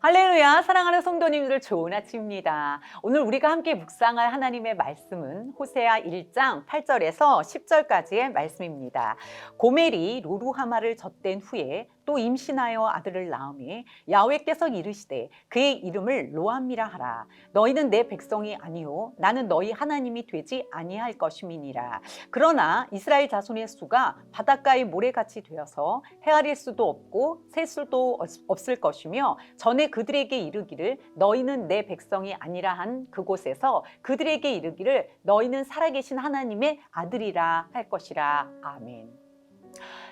할렐루야 사랑하는 성도님들 좋은 아침입니다. 오늘 우리가 함께 묵상할 하나님의 말씀은 호세아 1장 8절에서 10절까지의 말씀입니다. 고멜이 로루하마를 젖댄 후에 또 임신하여 아들을 낳음에 야훼께서 이르시되 그의 이름을 로암미라 하라. 너희는 내 백성이 아니요 나는 너희 하나님이 되지 아니할 것임이니라. 그러나 이스라엘 자손의 수가 바닷가의 모래같이 되어서 헤아릴 수도 없고 셀 수도 없을 것이며 전에 그들에게 이르기를 너희는 내 백성이 아니라 한 그곳에서 그들에게 이르기를 너희는 살아계신 하나님의 아들이라 할 것이라. 아멘.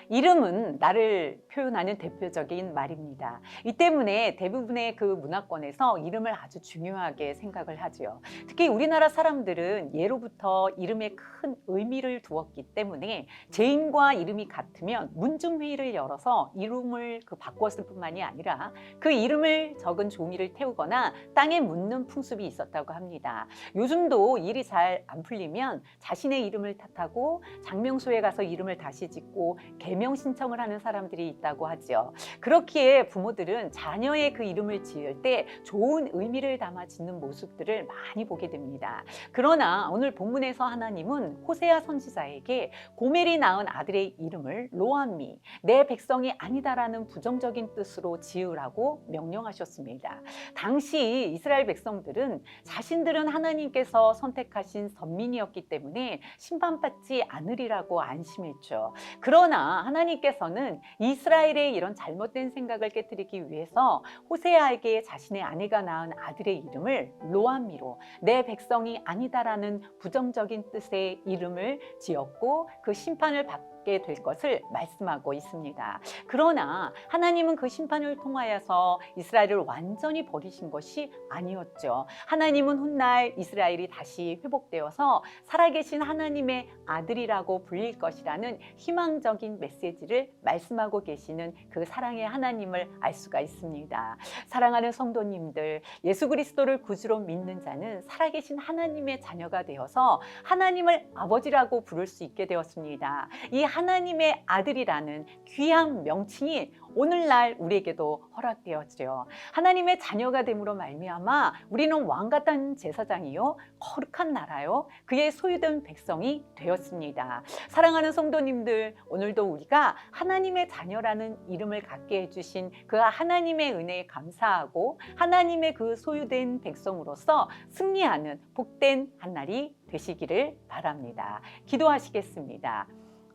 이름은 나를 표현하는 대표적인 말입니다. 이 때문에 대부분의 그 문화권에서 이름을 아주 중요하게 생각을 하지요. 특히 우리나라 사람들은 예로부터 이름에 큰 의미를 두었기 때문에 제인과 이름이 같으면 문중회의를 열어서 이름을 그 바꿨을 뿐만이 아니라 그 이름을 적은 종이를 태우거나 땅에 묻는 풍습이 있었다고 합니다. 요즘도 일이 잘 안 풀리면 자신의 이름을 탓하고 장명소에 가서 이름을 다시 짓고 개명 신청을 하는 사람들이 있다고 하죠. 그렇기에 부모들은 자녀의 그 이름을 지을 때 좋은 의미를 담아 짓는 모습들을 많이 보게 됩니다. 그러나 오늘 본문에서 하나님은 호세아 선지자에게 고멜이 낳은 아들의 이름을 로암미, 내 백성이 아니다라는 부정적인 뜻으로 지으라고 명령하셨습니다. 당시 이스라엘 백성들은 자신들은 하나님께서 선택하신 선민이었기 때문에 심판받지 않으리라고 안심했죠. 그러나 하나님께서는 이스라엘의 이런 잘못된 생각을 깨뜨리기 위해서 호세아에게 자신의 아내가 낳은 아들의 이름을 로암미로 내 백성이 아니다라는 부정적인 뜻의 이름을 지었고 그 심판을 받고 받게 될 것을 말씀하고 있습니다. 그러나 하나님은 그 심판을 통하여서 이스라엘을 완전히 버리신 것이 아니었죠. 하나님은 훗날 이스라엘이 다시 회복되어서 살아계신 하나님의 아들이라고 불릴 것이라는 희망적인 메시지를 말씀하고 계시는 그 사랑의 하나님을 알 수가 있습니다. 사랑하는 성도님들, 예수 그리스도를 구주로 믿는 자는 살아계신 하나님의 자녀가 되어서 하나님을 아버지라고 부를 수 있게 되었습니다. 이 하나님의 아들이라는 귀한 명칭이 오늘날 우리에게도 허락되었지요. 하나님의 자녀가 됨으로 말미암아 우리는 왕 같은 제사장이요 거룩한 나라요 그의 소유된 백성이 되었습니다. 사랑하는 성도님들 오늘도 우리가 하나님의 자녀라는 이름을 갖게 해주신 그 하나님의 은혜에 감사하고 하나님의 그 소유된 백성으로서 승리하는 복된 한 날이 되시기를 바랍니다. 기도하시겠습니다.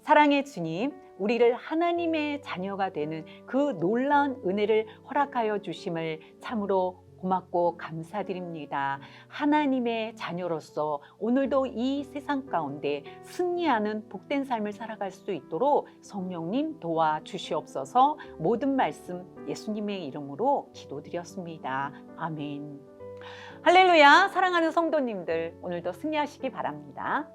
사랑의 주님, 우리를 하나님의 자녀가 되는 그 놀라운 은혜를 허락하여 주심을 참으로 고맙고 감사드립니다. 하나님의 자녀로서 오늘도 이 세상 가운데 승리하는 복된 삶을 살아갈 수 있도록 성령님 도와 주시옵소서 모든 말씀 예수님의 이름으로 기도드렸습니다. 아멘. 할렐루야, 사랑하는 성도님들, 오늘도 승리하시기 바랍니다.